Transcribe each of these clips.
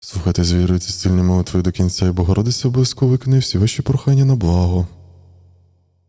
Слухайте з вірою ці сильні молитви до кінця, і Богородиця обов'язково виконує всі ваші прохання на благо.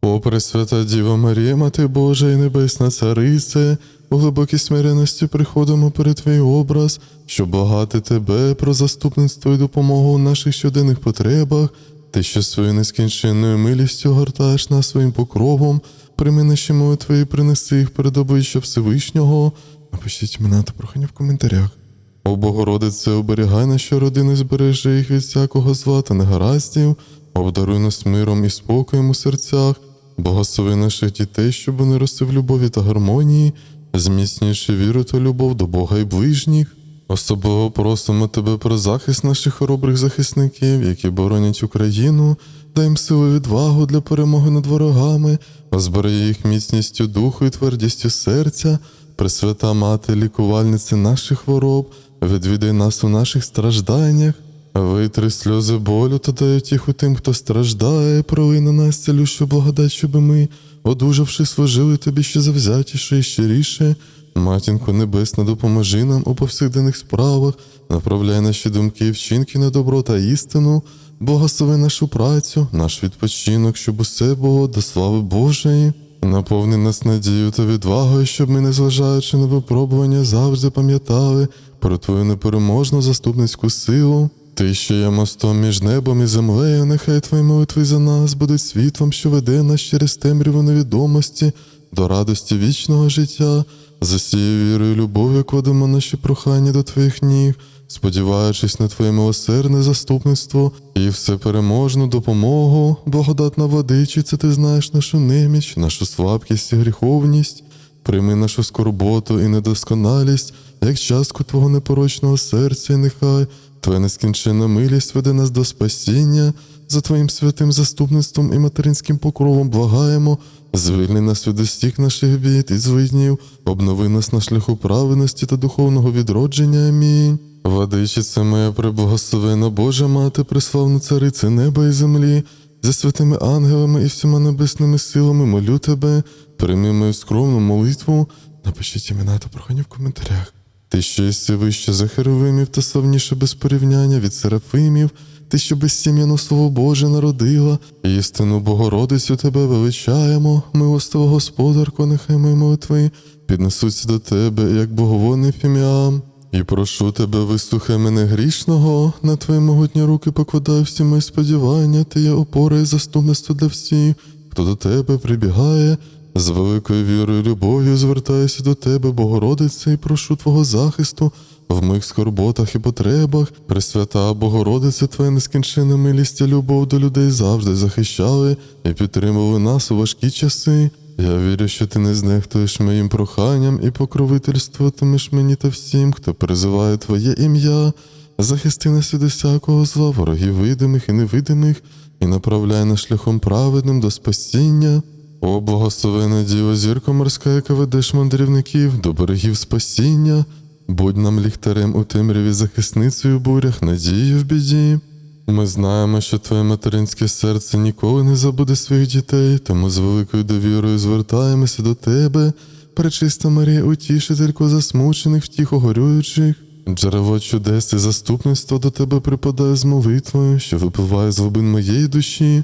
О, Пресвята Діва Марія, Мати Божа і Небесна Царице, у глибокій смиреності приходимо перед Твій образ, щоб благати Тебе про заступництво і допомогу у наших щоденних потребах, Ти, що своєю нескінченною милістю гортаєш нас своїм покровом, прийми наші молитви і принеси їх перед обличчя Всевишнього. Напишіть імена та прохання в коментарях. О Богородице, оберігай наші родини, збережи їх від всякого зла та негараздів, обдаруй нас миром і спокоєм у серцях, благослови наших дітей, щоб вони росли в любові та гармонії, зміцнюючи віру та любов до Бога і ближніх. Особливо просимо тебе про захист наших хоробрих захисників, які боронять Україну, дай їм силу і відвагу для перемоги над ворогами, озброї їх міцністю духу і твердістю серця, Пресвята мати, лікувальниці наших хвороб, відвідай нас у наших стражданнях, витри сльози болю та дай утіху тим, хто страждає, пролий на нас цілющу благодать, щоб ми, одужавши, служили тобі ще завзятіше і щиріше. Матінко Небесна, допоможи нам у повсякденних справах, направляй наші думки і вчинки на добро та істину, благослови нашу працю, наш відпочинок, щоб усе було до слави Божої. Наповни нас надією та відвагою, щоб ми, незважаючи на випробування, завжди пам'ятали про твою непереможну заступницьку силу. Ти, що є мостом між небом і землею, нехай твої молитви за нас будуть світлом, що веде нас через темряву невідомості до радості вічного життя. За всією вірою і любов'ю кладемо наші прохання до твоїх ніг, сподіваючись на твоє милосердне заступництво і всепереможну допомогу, благодатна владичиця, ти знаєш нашу неміч, нашу слабкість і гріховність. Прийми нашу скорботу і недосконалість, як частку Твого непорочного серця, і нехай Твоя нескінченна милість веде нас до спасіння, за Твоїм святим заступництвом і материнським покровом благаємо, звільни нас від усіх наших бід і злиднів, обнови нас на шляху праведності та духовного відродження. Амінь. Владичиця моя преблагословена Божа Мати, преславна царице неба і землі, зі святими ангелами і всіма небесними силами молю тебе, прийми мою скромну молитву, напишіть імена та прохання в коментарях. Ти що єси вище за херовимів та славніше без порівняння від серафимів, ти що безсім'яно слово Боже народила, істину Богородицю тебе величаємо, милостива Господарко, нехай мої молитви піднесуться до тебе, як боговодний фіміам. І прошу тебе, вислухай мене грішного, на твої могутні руки покладаю всі мої сподівання, ти є опора і заступництво для всіх, хто до тебе прибігає. З великою вірою і любов'ю звертаюся до тебе, Богородице, і прошу Твого захисту в моїх скорботах і потребах. Пресвята Богородице, Твоя нескінченна милість і любов до людей завжди захищали і підтримували нас у важкі часи. Я вірю, що ти не знехтуєш моїм проханням і покровительствуватимеш мені та всім, хто призиває Твоє ім'я. Захисти нас від усякого зла, ворогів видимих і невидимих, і направляй нас шляхом праведним до спасіння. О, благословена Діво, зірко морська, яка ведеш мандрівників до берегів спасіння, будь нам ліхтарем у темряві захисницею в бурях, надією в біді. Ми знаємо, що твоє материнське серце ніколи не забуде своїх дітей, тому з великою довірою звертаємося до тебе, пречиста Марія, утішителько засмучених, втіхо горюючих. Джерело чудес і заступництва до тебе припадає з молитвою, що випливає з глибин моєї душі.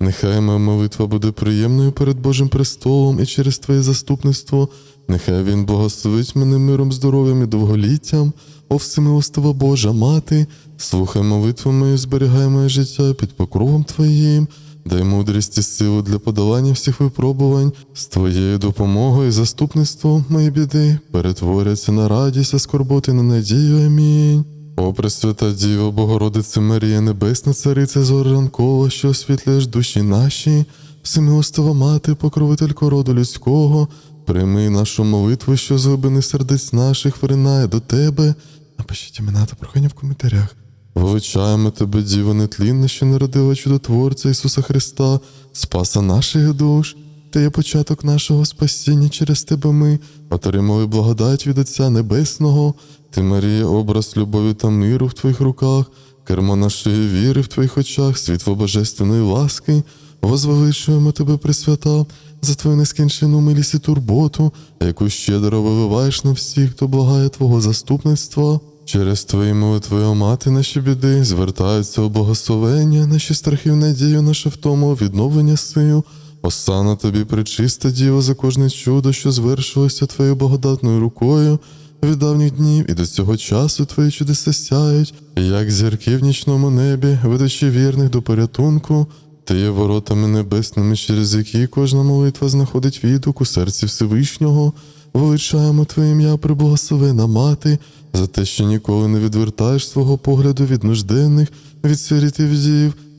Нехай моя молитва буде приємною перед Божим престолом і через Твоє заступництво, нехай Він благословить мене миром, здоров'ям і довголіттям, о всемилостива Божа Мати, слухай молитву мою, зберігай моє життя під покровом Твоїм, дай мудрість і силу для подолання всіх випробувань, з Твоєю допомогою і заступництвом мої біди перетворяться на радість, а скорботи на надію. Амінь. О, Пресвята Діво, Богородице Марія, Небесна Цариця Зоранкова, що освітлюєш душі наші, всемилостива мати, покровителько роду людського, прийми нашу молитву, що з глибини сердець наших виринає до тебе. Напишіть імена та прохання в коментарях. Величаємо тебе, Діво нетлінна, що народила чудотворця Ісуса Христа, Спаса наших душ. Ти є початок нашого спасіння через тебе ми отримали благодать від Отця Небесного. Ти, Марія, образ любові та миру в твоїх руках, кермо нашої віри в твоїх очах, світло божественної ласки. Возвеличуємо тебе, Пресвята, за твою нескінчену милість і турботу, яку щедро виливаєш на всіх, хто благає Твого заступництва. Через твої молитви, о мати, наші біди, звертаються у благословення, наші страхи в надію, наша втому, відновлення сил. Осана тобі, пречиста діва, за кожне чудо, що звершилося твоєю благодатною рукою. Від давніх днів і до цього часу твої чудеса сяють, як зірки в нічному небі, ведучи вірних до порятунку. Ти є воротами небесними, через які кожна молитва знаходить відгук у серці Всевишнього. Величаємо Твоє ім'я, приблагословена мати, за те, що ніколи не відвертаєш свого погляду від нужденних, від сиріт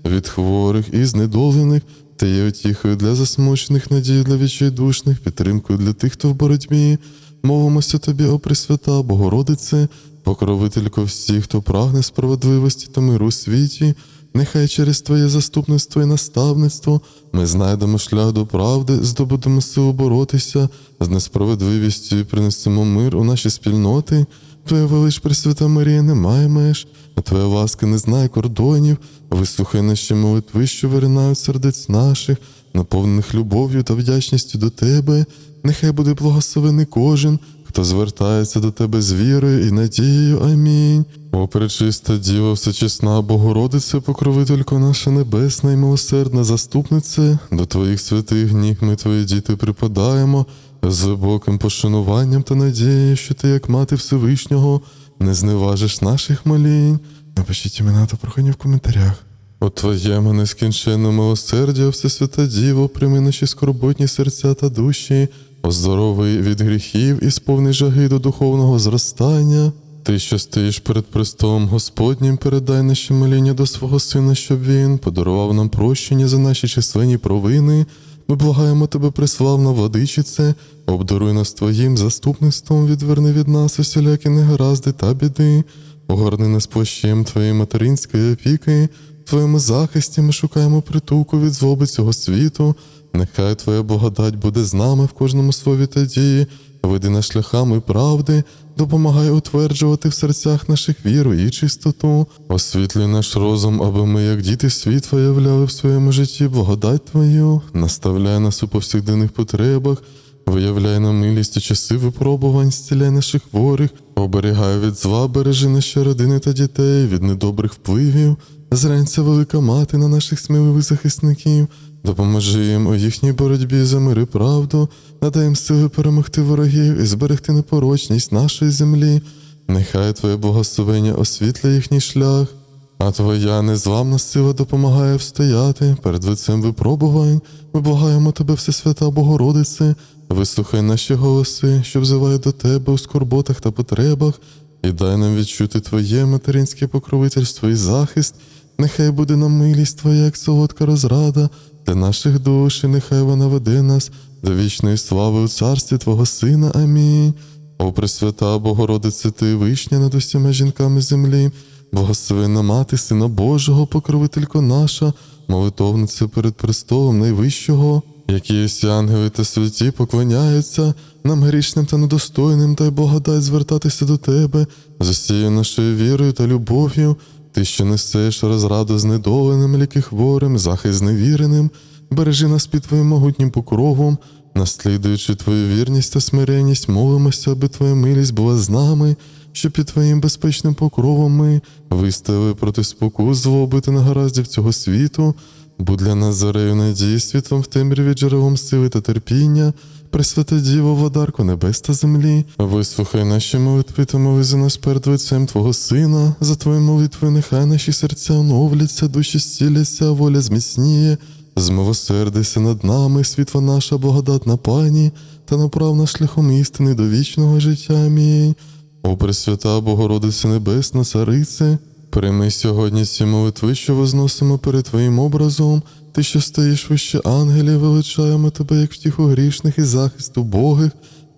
від хворих і знедолених. Ти є утіхою для засмучених, надією для відчайдушних, підтримкою для тих, хто в боротьбі. Молимося тобі, о Пресвята, Богородице, покровителько всіх, хто прагне справедливості та миру у світі. Нехай через Твоє заступництво і наставництво ми знайдемо шлях до правди, здобудемо силу боротися з несправедливістю і принесемо мир у наші спільноти. Твоя велич Пресвята Марія немає меж, а Твоя ласка не знає кордонів. Вислухай наші молитви, що виринають сердець наших, наповнених любов'ю та вдячністю до Тебе. Нехай буде благословений кожен, хто звертається до тебе з вірою і надією. Амінь. О, пречиста Діва, всечесна Богородице, покровителько наша небесна і милосердна заступнице, до Твоїх святих ніг ми, Твої діти, припадаємо з глибоким пошануванням та надією, що ти, як мати Всевишнього, не зневажиш наших молінь. Напишіть імена та прохання в коментарях. У Твоєму нескінченному милосердя, Всесвята Діво, прийми наші скорботні серця та душі, оздоровий від гріхів і сповни жаги до духовного зростання. Ти, що стоїш перед престолом Господнім, передай наші моління до свого Сина, щоб Він подарував нам прощення за наші численні провини. Ми благаємо тебе, преславна владичице, обдаруй нас твоїм заступництвом, відверни від нас усілякі негаразди та біди, огорни нас плащем твоєї материнської опіки, в твоєму захисті ми шукаємо притулку від злоби цього світу. Нехай Твоя благодать буде з нами в кожному слові та дії, веди нас шляхами правди, допомагай утверджувати в серцях наших віру і чистоту, освітлюй наш розум, аби ми, як діти світла, являли в своєму житті благодать Твою, наставляй нас у повсякденних потребах, виявляй нам милість у часи випробувань, зціляй наших хворих, оберігай від зла, бережи наші родини та дітей, від недобрих впливів. Зранця велика мати на наших сміливих захисників, допоможи їм у їхній боротьбі за мир і правду, надай їм сили перемогти ворогів і зберегти непорочність нашої землі. Нехай Твоє благословення освітлює їхній шлях, а Твоя незламна сила допомагає встояти перед лицем випробувань. Ми благаємо Тебе, Всесвята Богородице, вислухай наші голоси, що взивають до Тебе у скорботах та потребах, і дай нам відчути Твоє материнське покровительство і захист. Нехай буде нам милість Твоя, як солодка розрада для наших душ, і нехай вона веде нас до вічної слави у царстві Твого Сина. Амінь. О, Пресвята Богородице, Ти вишня над усіма жінками землі, благословенна мати Сина Божого, покровителько наша, молитовниця перед престолом Найвищого, які ангели та святі поклоняються нам грішним та недостойним, дай благодать звертатися до Тебе з усією нашою вірою та любов'ю. Ти, що несеш розраду знедоленим, ліки хворим, захист зневіреним, бережи нас під Твоїм могутнім покровом, наслідуючи Твою вірність та смиренність, молимося, аби Твоя милість була з нами, що під Твоїм безпечним покровом ми виставили проти спокус, злоби та негараздів цього світу, будь для нас зарею надії, світлом в темряві, джерелом сили та терпіння. Пресвята Діво, владарко небес та землі, вислухай наші молитви та моли за нас перед лицем Твого Сина, за Твою молитву, нехай наші серця оновляться, душі зціляться, воля зміцніє, змилосердися над нами, світла наша благодатна пані, та направ нас шляхом істини до вічного життя. Амінь. О, Пресвята Богородице Небесна, Царице, прийми сьогодні ці молитви, що возносимо перед Твоїм образом. Ти, що стоїш вище ангелів, величаємо тебе, як втіху грішних і захисту Богих,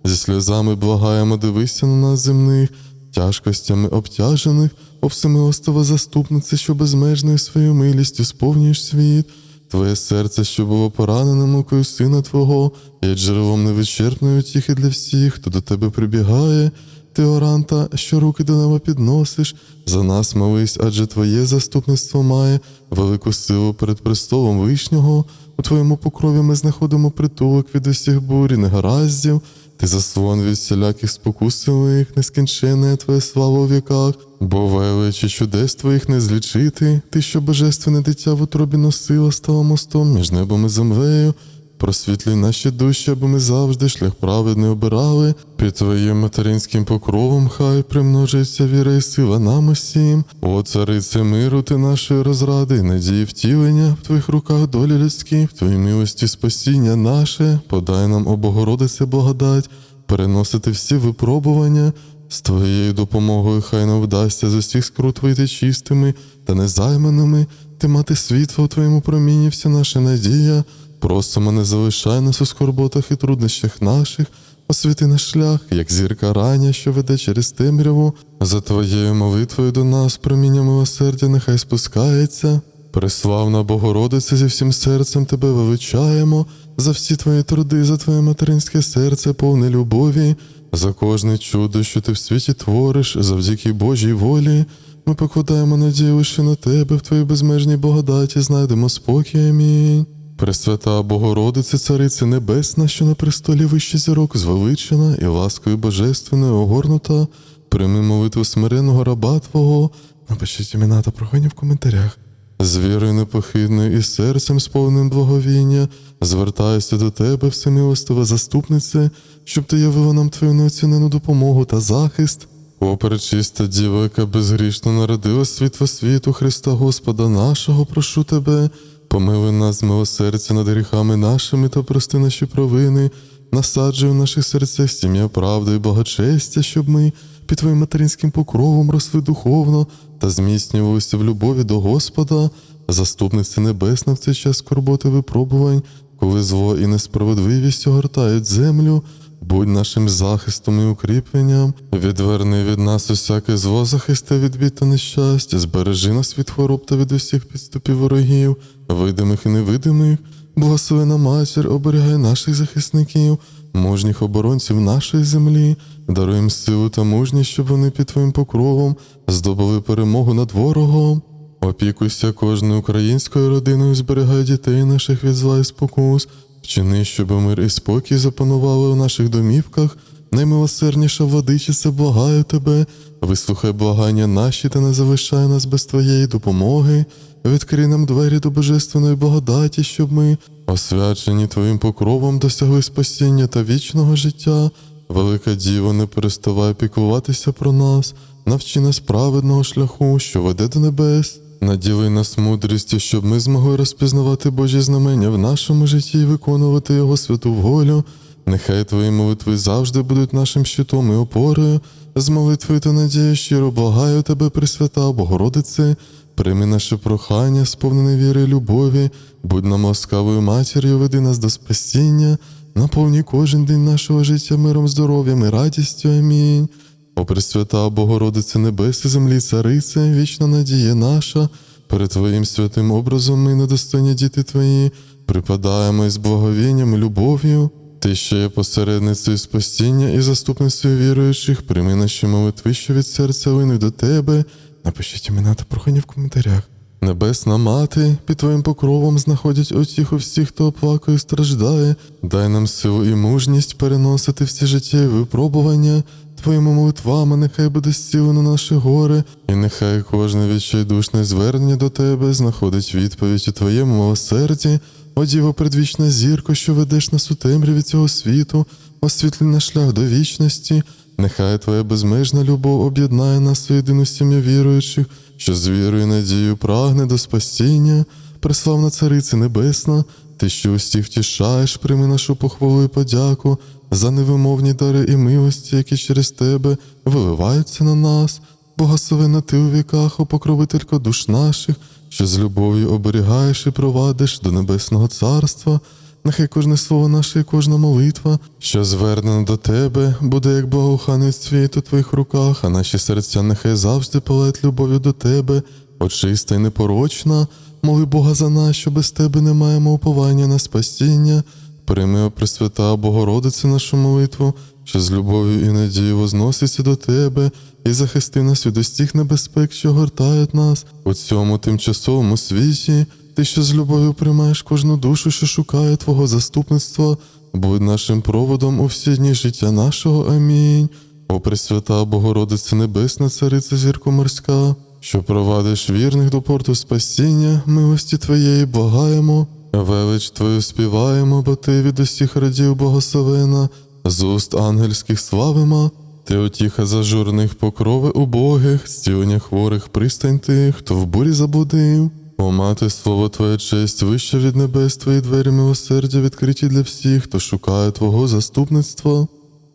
зі сльозами благаємо, дивися на нас земних, тяжкостями обтяжених, о всемилостива заступниця, що безмежною своєю милістю сповнюєш світ. Твоє серце, що було поранене мукою сина Твого, є джерелом невичерпної утіхи для всіх, хто до тебе прибігає. Ти, Оранта, що руки до неба підносиш, за нас молись, адже Твоє заступництво має велику силу перед престолом вишнього. У Твоєму покрові ми знаходимо притулок від усіх бурі, негараздів. ти заслон від всіляких спокус силих, нескінченна твоя слава у віках, бо величі чудес твоїх не злічити, ти, що божественне дитя в утробі носила, стала мостом між небом і землею. Просвітлюй наші душі, аби ми завжди шлях праведний обирали. Під твоїм материнським покровом хай примножиться віра і сила нам усім. О, царице миру, ти нашої розради, надії втілення, в твоїх руках долі людські, в твоїй милості спасіння наше, подай нам, о Богородице, благодать, переносити всі випробування. З твоєю допомогою хай нам вдасться з усіх скрут вийти чистими та незайманими, ти мати світло у твоєму промінні, вся наша надія. Просимо, не залишай нас у скорботах і труднощах наших, освіти наш шлях, як зірка рання, що веде через темряву. За твоєю молитвою до нас, проміння милосердя, нехай спускається. Преславна Богородице, зі всім серцем тебе величаємо, за всі твої труди, за твоє материнське серце, повне любові, за кожне чудо, що ти в світі твориш, завдяки Божій волі. Ми покладаємо надію лише на тебе, в твоїй безмежній благодаті знайдемо спокій. Амінь. Пресвята Богородице, Цариця Небесна, що на престолі вище зірок звеличена і ласкою божественною огорнута, прийми молитву смиреного раба Твого, напишіть імена та прохання в коментарях. З вірою непохитною і серцем сповненим благовіння, звертаюся до тебе, всемилостива заступнице, щоб ти явила нам твою неоцінену допомогу та захист. О, пречиста діва, яка безгрішно народила світло світу Христа Господа нашого, прошу тебе, помили нас милосердя над гріхами нашими та прости наші провини, насаджуй в наших серцях сім'я правди і благочестя, щоб ми під твоїм материнським покровом росли духовно та зміцнювалися в любові до Господа, заступниця небесна в цей час скорботи випробувань, коли зло і несправедливість огортають землю. Будь нашим захистом і укріпленням, відверни від нас усяке зло, захисти від бід та нещастя, збережи нас від хвороб та від усіх підступів ворогів, видимих і невидимих, благословена матір, оберігай наших захисників, мужніх оборонців нашої землі, даруй їм силу та мужність, щоб вони під твоїм покровом здобули перемогу над ворогом. Опікуйся кожною українською родиною, зберігай дітей наших від зла і спокус, вчини, щоб мир і спокій запанували у наших домівках. Наймилосердніша владичице, благаю тебе, вислухай благання наші та не залишай нас без твоєї допомоги. Відкрий нам двері до божественної благодаті, щоб ми, освячені Твоїм покровом, досягли спасіння та вічного життя. Велика Діво, не переставай піклуватися про нас, навчи нас праведного шляху, що веде до небес. Наділи нас мудрістю, щоб ми змогли розпізнавати Божі знамення в нашому житті і виконувати Його святу волю. Нехай Твої молитви завжди будуть нашим щитом і опорою. З молитвою та надією щиро благаю Тебе, Пресвята Богородице, прийми наше прохання, сповнене віри і любові, будь нам ласкавою матір'ю, веди нас до спасіння, наповні кожен день нашого життя миром, здоров'ям і радістю. Амінь. О Пресвята Богородице Небес і землі, Царице, вічна надія наша, перед Твоїм святим образом ми, недостойні діти Твої, припадаємо із благовінням і любов'ю. Ти, що є посередницею спасіння і заступницею віруючих, прийми наші молитви, що від серця линуть до Тебе. Напишіть імена та прохання в коментарях. Небесна мати, під Твоїм покровом знаходять утіху всіх, хто оплакує і страждає. Дай нам силу і мужність переносити всі життєві випробування. Твоїми молитвами нехай буде зцілено наші гори, і нехай кожне відчайдушне звернення до Тебе знаходить відповідь у Твоєму милосерді. О Діво, предвічна зірко, що ведеш нас у темряві цього світу, освітлі наш шлях до вічності. Нехай Твоя безмежна любов об'єднає нас у єдину сім'ю віруючих, що з вірою і надією прагне до спасіння. Преславна Царице Небесна, Ти, що усіх втішаєш, прийми нашу похвалу і подяку за невимовні дари і милості, які через Тебе виливаються на нас. Благословена Ти у віках, о покровителько душ наших, що з любов'ю оберігаєш і провадиш до Небесного Царства. Нехай кожне слово наше і кожна молитва, що звернена до Тебе, буде як благоуханий цвіт у Твоїх руках, а наші серця нехай завжди палають любов'ю до Тебе, очиста й непорочна. Моли Бога за нас, що без Тебе не маємо уповання на спасіння. Прийми, о Пресвята Богородице, нашу молитву, що з любов'ю і надією возноситься до Тебе, і захисти нас від усіх небезпек, що гортають нас у цьому тимчасовому світі. Ти, що з любов'ю приймаєш кожну душу, що шукає Твого заступництва, будь нашим проводом у всі дні життя нашого. Амінь. О Пресвята Богородице Небесна, Цариця зірко морська, що провадиш вірних до порту спасіння, милості Твоєї благаємо, велич Твою співаємо, бо Ти від усіх радів благословена, з уст ангельських славима. Ти отіха зажурних покрови убогих, зцілення хворих пристань тих, хто в бурі заблудив. О, мати, слово Твоя честь вище від небес, Твої двері милосердя відкриті для всіх, хто шукає Твого заступництва.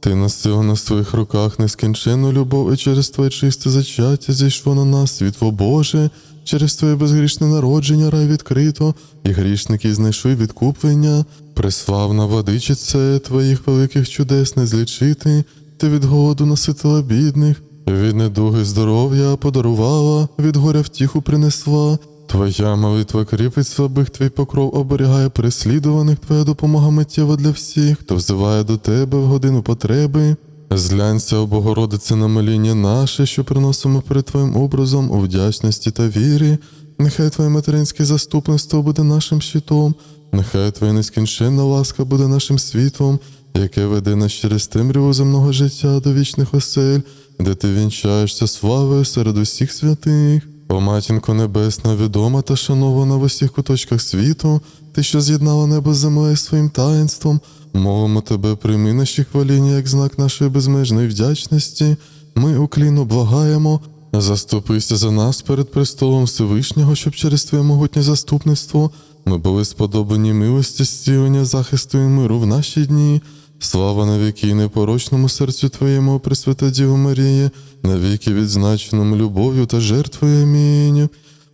Ти носила на своїх руках нескінченну любов, і через Твоє чисте зачаття зійшло на нас світло Боже, через Твоє безгрішне народження рай відкрито, і грішники знайшли відкуплення. Преславна владичице Твоїх великих чудес не злічити, ти від голоду наситила бідних, від недуги здоров'я подарувала, від горя втіху принесла. Твоя молитва кріпить слабих, твій покров оберігає переслідуваних, твоя допомога миттєва для всіх, хто взиває до тебе в годину потреби. Зглянься, о Богородице, на моління наше, що приносимо перед Твоїм образом у вдячності та вірі. Нехай Твоє материнське заступництво буде нашим щитом, нехай Твоя нескінченна ласка буде нашим світлом, яке веде нас через темряву земного життя до вічних осель, де ти вінчаєшся славою серед усіх святих. О матінко небесна, відома та шанована в усіх куточках світу, ти, що з'єднала небо з землею своїм таїнством, мовимо тебе, прийми наші хваління як знак нашої безмежної вдячності. Ми уклінно благаємо, заступися за нас перед престолом Всевишнього, щоб через твоє могутнє заступництво ми були сподобані милості, зцілення, захисту і миру в наші дні. Слава навіки і непорочному серцю Твоєму, Пресвята Діво Марії, навіки відзначеному любов'ю та жертвою. Амінь.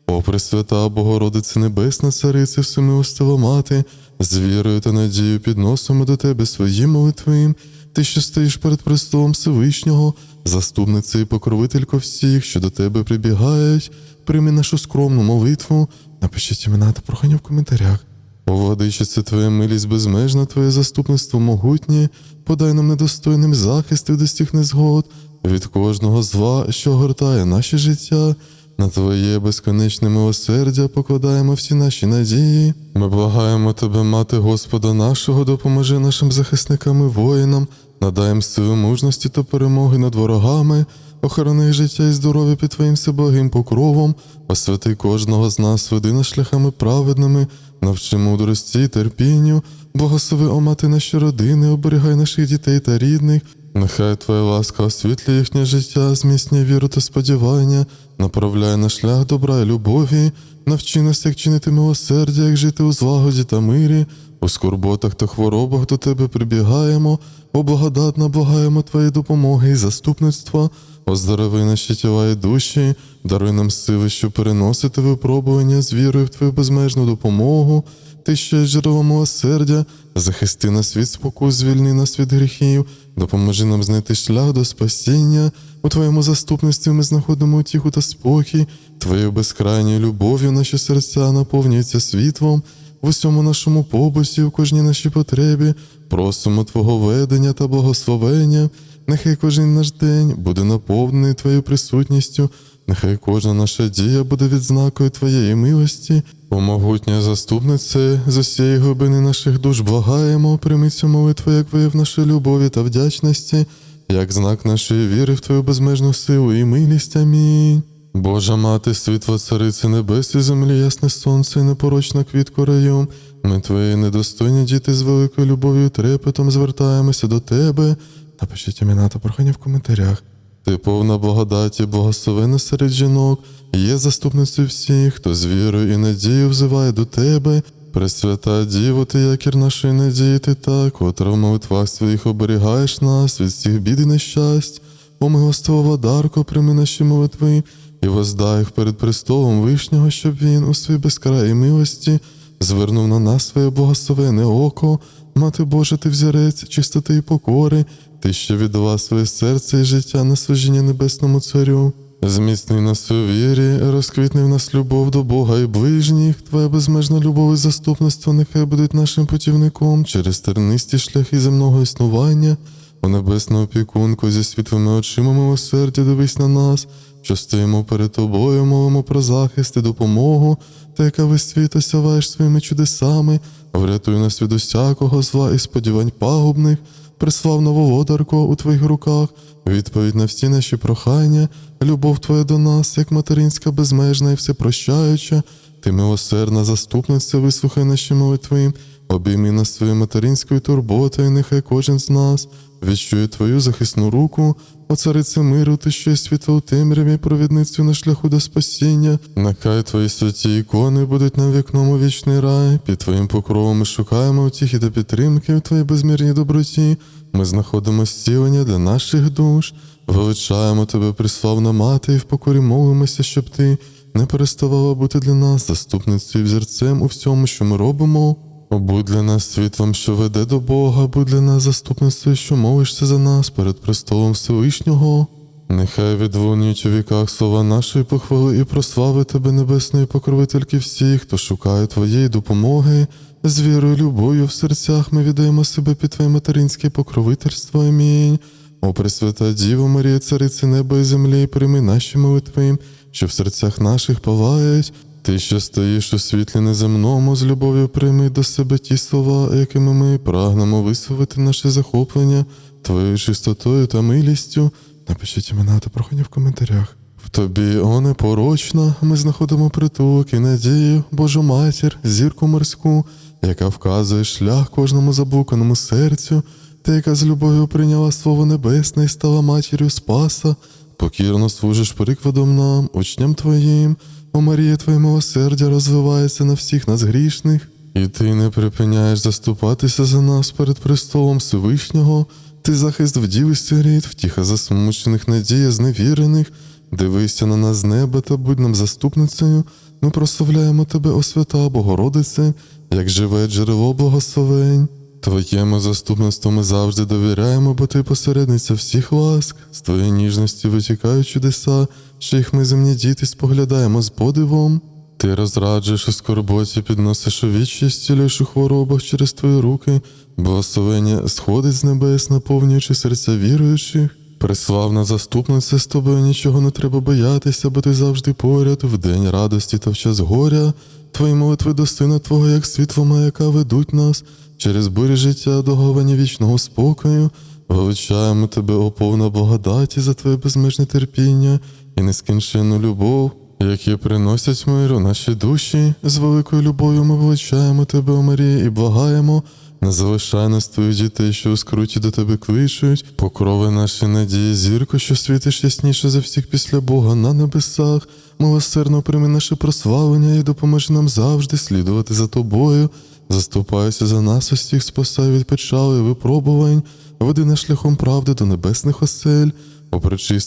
О Пресвята Богородице Небесна, Царице, Всемилостива Мати, з вірою та надією підносимо до Тебе свої молитви. Ти, що стоїш перед престолом Всевишнього, заступниця і покровителько всіх, що до тебе прибігають, прийми нашу скромну молитву, напишіть імена та прохання в коментарях. О, владичице, Твоя милість безмежна, Твоє заступництво могутнє, подай нам недостойним захист від усіх незгод, від кожного зла, що гортає наше життя. На Твоє безконечне милосердя покладаємо всі наші надії. Ми благаємо Тебе, Мати Господа нашого, допоможи нашим захисникам і воїнам, надай їм сили мужності та перемоги над ворогами, охорони життя і здоров'я під Твоїм всеблагим покровом, освяти кожного з нас, веди нас шляхами праведними, навчи мудрості і терпінню, благослови омати наші родини, оберігай наших дітей та рідних. Нехай Твоя ласка освітлює їхнє життя, зміцнює віру та сподівання, направляє на шлях добра і любові, навчи нас, як чинити милосердя, як жити у злагоді та мирі, у скорботах та хворобах до Тебе прибігаємо, о благодатна благаємо Твої допомоги і заступництва, оздорови наші тіла і душі, даруй нам сили, щоб переносити випробування з вірою в Твою безмежну допомогу. Ти що є джерело милосердя, захисти нас від споку, звільни нас від гріхів, допоможи нам знайти шлях до спасіння. У Твоєму заступництві ми знаходимо утіху та спокій, Твоєю безкрайньою любов'ю наші серця наповнюються світлом. В усьому нашому побуті, в кожній нашій потребі, просимо Твого ведення та благословення. Нехай кожен наш день буде наповнений Твоєю присутністю, нехай кожна наша дія буде відзнакою Твоєї милості. О могутня заступнице, з усієї глибини наших душ благаємо, прийми цю молитву, як вияв нашої любові та вдячності, як знак нашої віри в Твою безмежну силу і милість. Амінь. Божа мати, світло цариці небес і землі, ясне сонце і непорочна квітко раю. Ми твої недостойні діти з великою любов'ю трепетом звертаємося до тебе. Напишіть імена та прохання в коментарях. Ти повна благодаті, благословена серед жінок, є заступницею всіх, хто з вірою і надією взиває до тебе. Пресвята Діво, ти якір нашої надії, ти та, котра в молитвах своїх оберігаєш нас від всіх бід і нещасть. О милостива дарко, прийми наші молитви і воздай їх перед престолом Вишнього, щоб він у своїй безкраїй милості звернув на нас своє благословене око, мати Божа, ти взірець, чистоти і покори, ти, що віддала своє серце і життя на служіння небесному царю. Зміцни нас у вірі, розквітни в нас любов до Бога і ближніх, Твоя безмежна любов і заступництво нехай будуть нашим путівником через тернисті шляхи земного існування. О небесну опікунку зі світлими очима милосердя дивись на нас, що стоїмо перед тобою, мовимо про захист і допомогу, та яка весь світ осяваєш своїми чудесами, врятуй нас від усякого зла і сподівань пагубних, приславна володарко у твоїх руках, відповідь на всі наші прохання, любов твоя до нас, як материнська безмежна і всепрощаюча, ти милосердна заступниця, вислухай наші молитви, обійми нас своєю материнською турботою, нехай кожен з нас відчує твою захисну руку, о царице миру, ти є світло у темряві, провідницю на шляху до спасіння. Нехай твої святі ікони будуть нам вікном у вічний рай. Під твоїм покровом ми шукаємо утіхи та підтримки в твоїй безмірній доброті. Ми знаходимо зцілення для наших душ, величаємо тебе, приславна мати, і в покорі молимося, щоб ти не переставала бути для нас заступницею і взірцем у всьому, що ми робимо. Будь для нас світлом, що веде до Бога, будь для нас заступницею, що молишся за нас перед престолом Всевишнього. Нехай відлунюють у віках слова нашої похвали і прослави тебе, небесної покровительки всіх, хто шукає твоєї допомоги. З вірою, любов'ю в серцях ми віддаємо себе під твоє материнське покровительство. Амінь. О, Пресвята Діво Марія, цариці неба і землі, прийми наші молитви, що в серцях наших палають. Ти, що стоїш у світлі неземному, з любов'ю прийми до себе ті слова, якими ми прагнемо висловити наше захоплення твоєю чистотою та милістю. Напишіть імена та прохання в коментарях. В тобі, о непорочна, ми знаходимо притулок і надію, Божу матір, зірку морську, яка вказує шлях кожному заблуканому серцю, та яка з любов'ю прийняла слово небесне і стала матір'ю Спаса, покірно служиш прикладом нам, учням твоїм. О Марія, твоє милосердя розвивається на всіх нас грішних, і ти не припиняєш заступатися за нас перед престолом Всевишнього, ти захист вдів і сиріт, втіха засмучених, надія зневірених. Дивися на нас з неба та будь нам заступницею. Ми прославляємо тебе, о свята Богородице, як живе джерело благословень. Твоєму заступництву ми завжди довіряємо, бо ти посередниця всіх ласк, з твоєї ніжності витікають чудеса, що їх ми земні діти споглядаємо з подивом. Ти розраджуєш у скорботі, підносиш у вічність, цілюєш у хворобах через твої руки, благословення сходить з небес, наповнюючи серця віруючих. Преславна заступниця з тобою нічого не треба боятися, бо ти завжди поряд, в день радості та в час горя. Твої молитви до сина Твого, як світло маяка, ведуть нас через бурі життя до гавані вічного спокою. Величаємо тебе, о повна благодаті, за твоє безмежне терпіння і нескінченну любов, які приносять миру наші душі. З великою любов'ю ми величаємо тебе, о Марії, і благаємо. Не залишай нас твоїх дітей, що у скруті до тебе кличуть, покрови наші надії, зірко, що світиш ясніше за всіх після Бога на небесах, милосердно прийми наше прославлення і допоможи нам завжди слідувати за тобою. Заступайся за нас усіх, спасай від печали і випробувань, веди нас шляхом правди до небесних осель. О,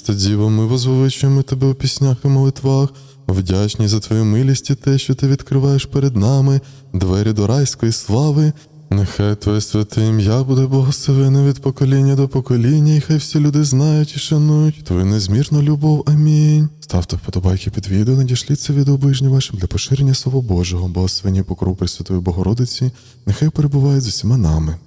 діва, ми возвеличуємо тебе у піснях і молитвах, вдячні за твою милість і те, що ти відкриваєш перед нами двері до райської слави. Нехай Твоє святе ім'я буде благословене від покоління до покоління, і хай всі люди знають і шанують Твою незмірну любов. Амінь. Ставте вподобайки під відео, надішліть це відео ближнім вашим для поширення Слова Божого, благословення покров Пресвятої Богородиці, нехай перебувають з усіма нами.